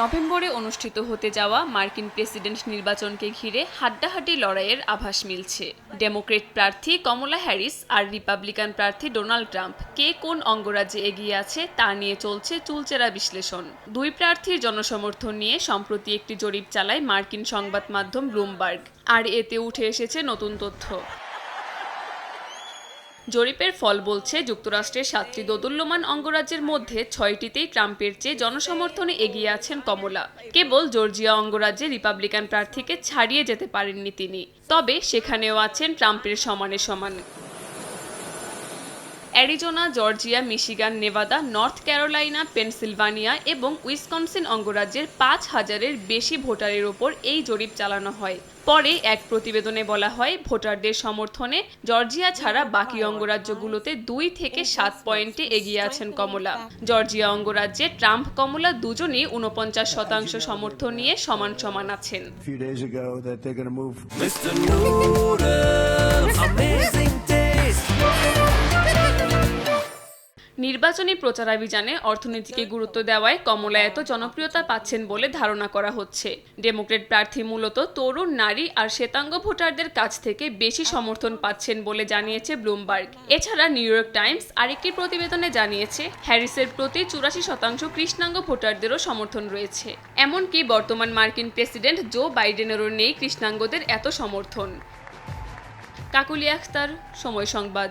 নভেম্বরে অনুষ্ঠিত হতে যাওয়া মার্কিন প্রেসিডেন্ট নির্বাচনকে ঘিরে হাড্ডাহাড্ডি লড়াইয়ের আভাস মিলছে। ডেমোক্রেট প্রার্থী কমলা হ্যারিস আর রিপাবলিকান প্রার্থী ডোনাল্ড ট্রাম্প কে কোন অঙ্গরাজ্যে এগিয়ে আছে তা নিয়ে চলছে চুলচেরা বিশ্লেষণ। দুই প্রার্থীর জনসমর্থন নিয়ে সম্প্রতি একটি জরিপ চালায় মার্কিন সংবাদ মাধ্যম ব্লুমবার্গ। আর এতে উঠে এসেছে নতুন তথ্য। জরিপের ফল বলছে, যুক্তরাষ্ট্রের সাতটি দোদুল্যমান অঙ্গরাজ্যের মধ্যে ছয়টিতেই ট্রাম্পের চেয়ে জনসমর্থনে এগিয়ে আছেন কমলা। কেবল জর্জিয়া অঙ্গরাজ্যে রিপাবলিকান প্রার্থীকে ছাড়িয়ে যেতে পারেননি তিনি। তবে সেখানেও আছেন ট্রাম্পের সমানে সমান। Arizona Georgia Michigan Nevada North Carolina Pennsylvania এবং উইসকনসিন অঙ্গরাজ্যের পাঁচ হাজারের বেশি ভোটারের ওপর এই জরিপ চালানো হয়। পরে এক প্রতিবেদনে বলা হয় ভোটারদের সমর্থনে জর্জিয়া ছাড়া বাকি অঙ্গরাজ্যগুলোতে দুই থেকে সাত পয়েন্টে এগিয়ে আছেন কমলা। জর্জিয়া অঙ্গরাজ্যে ট্রাম্প কমলা দুজনই উনপঞ্চাশ শতাংশ সমর্থন নিয়ে সমান সমান আছেন। A নির্বাচনী প্রচারাভিযানে অর্থনীতিকে গুরুত্ব দেওয়ায় কমলা এত জনপ্রিয়তা পাচ্ছেন বলে ধারণা করা হচ্ছে। ডেমোক্রেট প্রার্থী মূলত তরুণ, নারী আর শ্বেতাঙ্গ ভোটারদের কাছ থেকে বেশি সমর্থন পাচ্ছেন বলে জানিয়েছে ব্লুমবার্গ। এছাড়া নিউ ইয়র্ক টাইমস আরেকটি প্রতিবেদনে জানিয়েছে, হ্যারিসের প্রতি চুরাশি শতাংশ কৃষ্ণাঙ্গ ভোটারদেরও সমর্থন রয়েছে। এমনকি বর্তমান মার্কিন প্রেসিডেন্ট জো বাইডেনেরও নেই কৃষ্ণাঙ্গদের এত সমর্থন। কাকুলি আখতার, সময় সংবাদ।